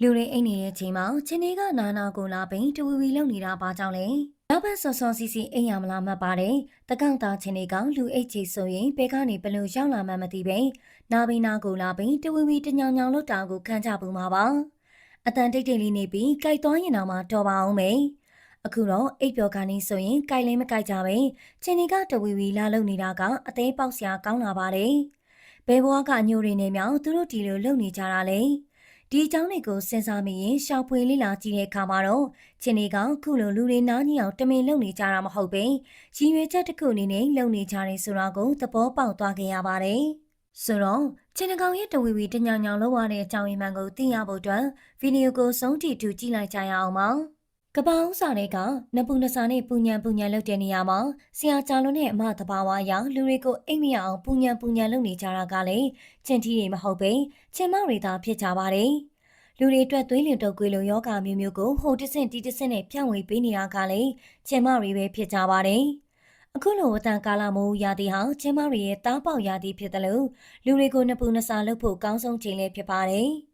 လူတွေအိတ်နေတဲ့အချိန်မှာချင်းလေးကနာနာကိုလာပြီးတဝီဝီလုံနေတာပါကြောင့်လေနောက်ဘက်စောစောစီစီအိမ်ရမလားမှတ်ပါတယ်တကောက်သားချင်းလေးကလူအိတ်ချီဆိုရင်ဘဲကနေဘလို့ရောက်လာမှမသိပဲနာဘိနာကိုလာပြီးတဝီဝီတညောင်ညောင်လို့တာကိုခံကြပူမှာပါအတန်တိတ်တိတ်လေးနေပြီးကြိုက်သွားရင်တော့မှတော်ပါအောင်မေအခုတော့အိတ်ပျော်ကနေဆိုရင်ကြိုက်လဲမကြိုက်ကြပဲချင်းလေးကတဝီဝီလာလုံနေတာကအသေးပေါက်စရာကောင်းလာပါတယ်ဘဲဘွားကညိုတွေနေမြောင်သူတို့ဒီလိုလုံနေကြတာလေ ဒီအကြောင်းတွေကိုစဉ်းစားမိရင်ရှောက်ဖွေလေးလာကြည့်တဲ့အခါမှာတော့ချင်းလေးကခုလိုလူတွေနားကြီးအောင်တမင်လုံနေကြတာမဟုတ်ပဲရည်ရွယ်ချက်တစ်ခုအနေနဲ့လုံနေကြတယ်ဆိုတာကိုသဘောပေါက်သွားခဲ့ရပါတယ်ဆိုတော့ချင်းတကောင်ရဲ့တဝီဝီတညောင်ညောင်လောက်ရတဲ့အကြောင်းရင်းမှန်ကိုသိရဖို့အတွက်ဗီဒီယိုကိုဆုံးထိတူကြည့်လိုက်ကြရအောင်ပါ ကပောင်းစာတွေကနပူနစာနဲ့ပူညံပူညံလုပ်တဲ့နေရာမှာဆရာကြာလွန်နဲ့အမတဘာဝအရလူတွေကိုအိမ်မရအောင်ပူညံပူညံလုပ်နေကြတာကလည်းချင်းတီတွေမဟုတ်ပဲချင်းမတွေသာဖြစ်ကြပါတယ်လူတွေအတွက်သွေးလင်တုပ်ကွေးလိုယောဂမျိုးမျိုးကိုဟိုတစ်ဆင့်တီးတစ်ဆင့်နဲ့ပြန့်ဝေပေးနေတာကလည်းချင်းမတွေပဲဖြစ်ကြပါတယ်အခုလိုဝတန်ကာလမိုးရာသီဟာချင်းမတွေရဲ့တားပေါက်ရာသီဖြစ်တယ်လို့လူတွေကိုနှစ်ပူနှစ်စာလုပ်ဖို့ကောင်းဆုံးချိန်လေးဖြစ်ပါတယ်။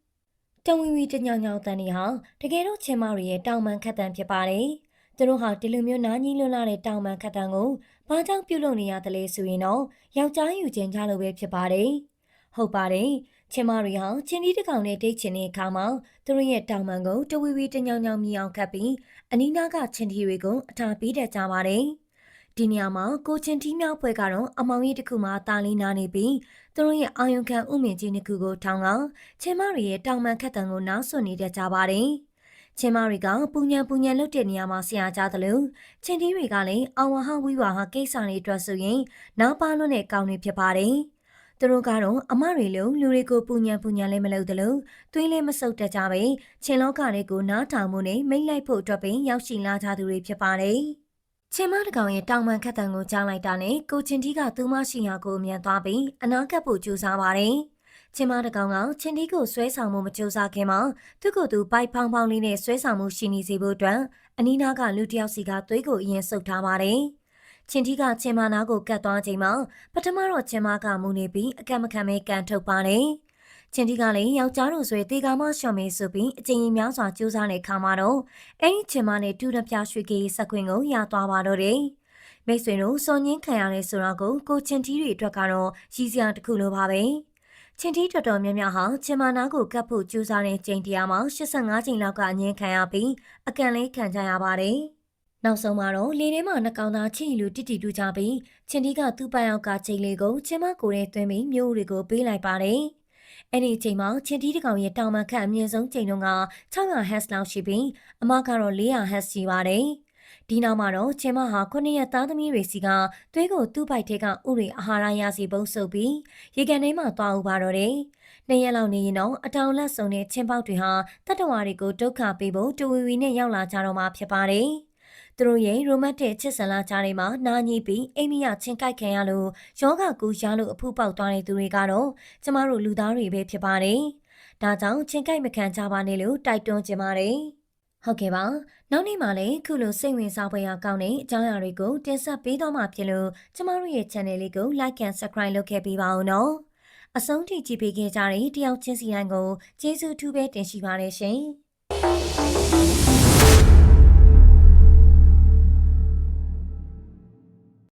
တဝီဝီတညောင်ညောင်တန်တွေဟာတကယ်တော့ချင်းမတွေရဲ့တောင်ပန်ခတ်တန်ဖြစ်ပါတယ်။သူတို့ဟာဒီလိုမျိုးနားကြီးလွန်းလာတဲ့တောင်ပန်ခတ်တန်ကိုဘာကြောင့်ပြုတ်လုပ်နေရတယ်လဲဆိုရင်တော့ယောက်ျားယူခြင်းကြလို့ပဲဖြစ်ပါတယ်။ဟုတ်ပါတယ်။ချင်းမတွေဟာချင်းဒီတစ်ကောင်နဲ့ဒိတ်ချင်တဲ့အခါမှာသူတို့ရဲ့တောင်ပန်ကိုတဝီဝီတညောင်ညောင်မြည်အောင်ခတ်ပြီးအနီးနားကချင်းဒီတွေကိုအထာပေးတတ်ကြပါတယ်။ ဒီနေရာမှာကိုချင်းတီးမြောက်ပွဲကတော့အမောင်ကြီးတစ်ခုမှတာလီနာနေပြီးသူတို့ရဲ့အာယုံခံဥမင်ကြီးနှစ်ခုကိုထောင်းကချင်းမတွေရဲ့တောင်ပန်ခတ်တံကိုနားဆွနေတတ်ကြပါတယ်။ချင်းမတွေကပူညံပူညံလုတ်တဲ့နေရာမှာဆရာကြသလိုချင်းတီးတွေကလည်းအဝဟဝီဝါဟာကိစ္စတွေအတွက်ဆိုရင်နားပါလွန်းတဲ့ကောင်းတွေဖြစ်ပါတယ်။သူတို့ကတော့အမတွေလိုလူတွေကိုပူညံပူညံလည်းမလုပ်သလိုသွေးလည်းမဆုပ်တတ်ကြပဲချင်းလောကတွေကိုနားထောင်မှုနဲ့မိတ်လိုက်ဖို့အတွက်ပင်ရောက်ရှိလာကြသူတွေဖြစ်ပါတယ်။ ချင်းမတကောင်ရဲ့တောင်ပန်ခတ်တန်ကိုကြားလိုက်တာနဲ့ကိုချင်းတီကသူ့မရှိရာကိုမြန်သွားပြီးအနာကပ်ဖို့ကြိုးစားပါတယ်။ချင်းမတကောင်ကချင်းတီကိုဆွဲဆောင်မှုမကြိုးစားခင်မှာသူ့ကိုယ်သူပိုက်ဖောင်းဖောင်းလေးနဲ့ဆွဲဆောင်မှုရှိနေစေဖို့အတွက်အနီးနားကလူတစ်ယောက်စီကသွေးကိုအရင်ဆုပ်ထားပါတယ်။ချင်းတီကချင်းမနာကိုကတ်သွားချိန်မှာပထမတော့ချင်းမကမူနေပြီးအကန့်မခံမဲကန်ထုတ်ပါတယ်။ ချင်းတီကလည်းယောက်ျားတို့ဆွဲတေကာမရှော့မေးဆိုပြီးအချိန်ကြီးများစွာကြိုးစားတဲ့ခါမှာတော့အဲ့ဒီချင်းမနဲ့တူတပြရွှေကြီးဆက်ခွင်ကိုရသွားပါတော့တယ်။မိတ်ဆွေတို့စော်ညင်းခံရတယ်ဆိုတော့ကိုကိုချင်းတီတွေအတွက်ကတော့ရည်စရာတစ်ခုလိုပါပဲ။ချင်းတီတော်တော်များများဟာချင်းမနာကိုကတ်ဖို့ကြိုးစားတဲ့ချိန်တရားမှာ85ချိန်လောက်ကအငင်းခံရပြီးအကန်လေးခံကြရပါတယ်။နောက်ဆုံးမှာတော့လေထဲမှာနှကောင်သားချီလူတိတိတူကြပြီးချင်းတီကသူ့ပိုင်အောက်ကချိန်လေးကိုချင်းမကိုရဲသွင်းပြီးမျိုးတွေကိုပေးလိုက်ပါတယ်။ အဲ့ဒီအချိန်မှာချင်းတီးတကောင်ရဲ့တောင်ပန်ခန့်အမြင့်ဆုံးချိန်တုန်းက600 Hz လောက်ရှိပြီးအမကတော့400 Hz ရှိပါတယ်။ဒီနောက်မှာတော့ချင်းမဟာ9ရက်သားသမီးတွေစီကသွေးကိုသူ့ပိုက်ထဲကဥတွေအာဟာရရစီပုံစုပ်ပြီးရေကန်ထဲမှာသွားဥပါတော့တယ်။နှစ်ရက်လောက်နေရင်တော့အတောင်လက်စုံတဲ့ချင်းပေါက်တွေဟာတတ္တဝါတွေကိုဒုက္ခပေးဖို့တူဝီဝီနဲ့ရောက်လာကြတော့မှဖြစ်ပါတယ်။ သူတို့ရဲ့ရိုမတ်တစ်ချစ်စလာကြားတွေမှာနာညီပြီးအိမ်မရချင်းကြိုက်ခံရလို့ယောဂကူရလို့အဖူပေါက်သွားတဲ့သူတွေကတော့ကျမတို့လူသားတွေပဲဖြစ်ပါတယ်။ဒါကြောင့်ချင်းကြိုက်မခံကြပါနဲ့လို့တိုက်တွန်းချင်ပါတယ်။ဟုတ်ကဲ့ပါ။နောက်နေ့မှလည်းခုလိုစိတ်ဝင်စားဖွယ်ရာကောင်းတဲ့အကြောင်းအရာတွေကိုတင်ဆက်ပေးတော့မှာဖြစ်လို့ကျမတို့ရဲ့ channel လေးကို like and subscribe လုပ်ခဲ့ပေးပါဦးနော်။အဆုံးထိကြည့်ပေးခဲ့ကြတဲ့တယောက်ချင်းစီတိုင်းကိုကျေးဇူးထူးပဲတင်ရှိပါတယ်ရှင်။